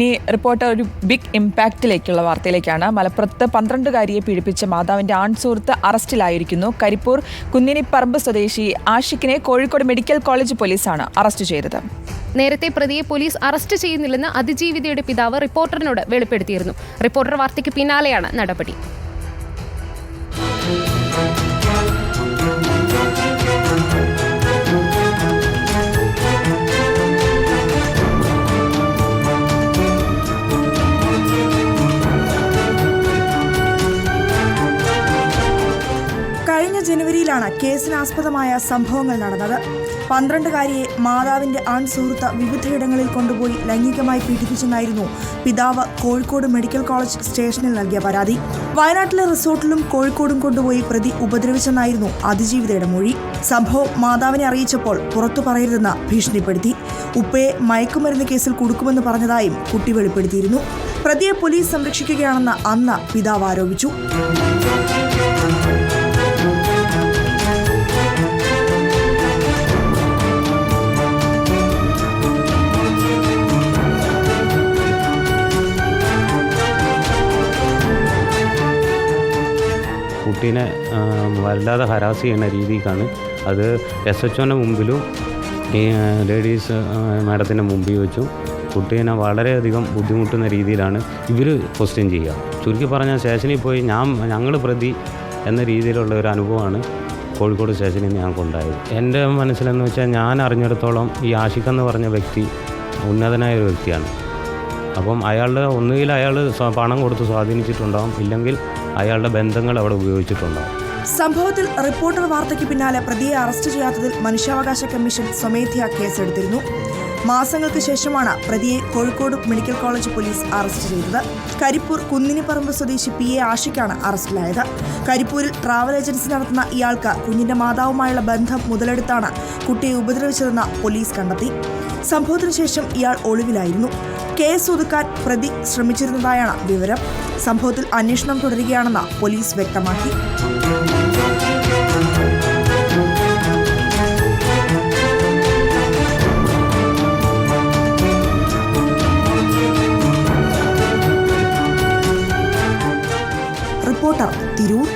ഇനി റിപ്പോർട്ടർ ഒരു ബിഗ് ഇമ്പാക്റ്റിലേക്കുള്ള വാർത്തയിലേക്കാണ്. മലപ്പുറത്ത് പന്ത്രണ്ടുകാരിയെ പീഡിപ്പിച്ച മാതാവിന്റെ ആൺ സുഹൃത്ത് അറസ്റ്റിലായിരിക്കുന്നു. കരിപ്പൂർ കുന്നിനിപ്പറമ്പ് സ്വദേശി ആഷിഖിനെ കോഴിക്കോട് മെഡിക്കൽ കോളേജ് പോലീസാണ് അറസ്റ്റ് ചെയ്തത്. നേരത്തെ പ്രതിയെ പോലീസ് അറസ്റ്റ് ചെയ്യുന്നില്ലെന്ന് അതിജീവിതയുടെ പിതാവ് റിപ്പോർട്ടറിനോട് വെളിപ്പെടുത്തിയിരുന്നു. റിപ്പോർട്ടർ വാർത്തയ്ക്ക് പിന്നാലെയാണ് നടപടി. കഴിഞ്ഞ ജനുവരിയിലാണ് കേസിനാസ്പദമായ സംഭവങ്ങൾ നടന്നത്. പന്ത്രണ്ടുകാരിയെ മാതാവിന്റെ ആൺ സുഹൃത്ത് വിവിധയിടങ്ങളിൽ കൊണ്ടുപോയി ലൈംഗികമായി പീഡിപ്പിച്ചെന്നായിരുന്നു പിതാവ് കോഴിക്കോട് മെഡിക്കൽ കോളേജ് സ്റ്റേഷനിൽ നൽകിയ പരാതി. വയനാട്ടിലെ റിസോർട്ടിലും കോഴിക്കോടും കൊണ്ടുപോയി പ്രതി ഉപദ്രവിച്ചെന്നായിരുന്നു അതിജീവിതയുടെ മൊഴി. സംഭവം മാതാവിനെ അറിയിച്ചപ്പോൾ പുറത്തു പറയരുതെന്ന് ഭീഷണിപ്പെടുത്തി. ഉപ്പയെ മയക്കുമരുന്ന് കേസിൽ കൊടുക്കുമെന്ന് പറഞ്ഞതായും കുട്ടി വെളിപ്പെടുത്തിയിരുന്നു. പ്രതിയെ പോലീസ് സംരക്ഷിക്കുകയാണെന്ന് അന്ന് പിതാവ് ആരോപിച്ചു. കുട്ടീനെ വല്ലാതെ ഹരാസ് ചെയ്യുന്ന രീതിക്കാണ്. അത് എസ് എച്ച് ഒന്റെ മുമ്പിലും ഈ ലേഡീസ് മാഡത്തിന്റെ മുമ്പിൽ വെച്ചും കുട്ടീനെ വളരെയധികം ബുദ്ധിമുട്ടുന്ന രീതിയിലാണ് ഇവർ ക്വസ്റ്റ്യൻ ചെയ്യുക. ചുരുക്കി പറഞ്ഞാൽ സ്റ്റേഷനിൽ പോയി ഞാൻ ഞങ്ങൾ പ്രതി എന്ന രീതിയിലുള്ള ഒരു അനുഭവമാണ് കോഴിക്കോട് സ്റ്റേഷനിൽ നിന്ന് ഞങ്ങൾക്കുണ്ടായത് എന്റെ മനസ്സിലെന്ന് വെച്ചാൽ ഞാൻ അറിഞ്ഞിടത്തോളം ഈ ആഷിഖ് എന്ന് പറഞ്ഞ വ്യക്തി ഉന്നതനായ ഒരു വ്യക്തിയാണ്. അപ്പം അയാളുടെ ഒന്നുകിൽ അയാൾ പണം കൊടുത്ത് സ്വാധീനിച്ചിട്ടുണ്ടാകും ഇല്ലെങ്കിൽ അയാളുടെ ബന്ധങ്ങൾ അവിടെ ഉപയോഗിച്ചിട്ടുണ്ടാവും സംഭവത്തിൽ റിപ്പോർട്ടർ വാർത്തയ്ക്ക് പിന്നാലെ പ്രതിയെ അറസ്റ്റ് ചെയ്യാത്തതിൽ മനുഷ്യാവകാശ കമ്മീഷൻ സ്വമേധയാ കേസെടുത്തിരുന്നു. മാസങ്ങൾക്ക് ശേഷമാണ് പ്രതിയെ Kozhikode medical college police arrest ചെയ്തത്. കരിപ്പൂർ കുന്നിനിപ്പറമ്പ് സ്വദേശി പി എ ആഷിക്കാണ് അറസ്റ്റിലായത്. കരിപ്പൂരിൽ ട്രാവൽ ഏജൻസി നടത്തുന്ന ഇയാൾക്ക് കുഞ്ഞിന്റെ മാതാവുമായുള്ള ബന്ധം മുതലെടുത്താണ് കുട്ടിയെ ഉപദ്രവിച്ചതെന്ന് പോലീസ് കണ്ടെത്തി. സംഭവത്തിനു ശേഷം ഇയാൾ ഒളിവിലായിരുന്നു. കേസ് ഒതുക്കാൻ പ്രതി ശ്രമിച്ചിരുന്നതായാണ് വിവരം. സംഭവത്തിൽ അന്വേഷണം തുടരുകയാണെന്ന് പോലീസ് വ്യക്തമാക്കി. റിപ്പോർട്ടർ തിരൂർ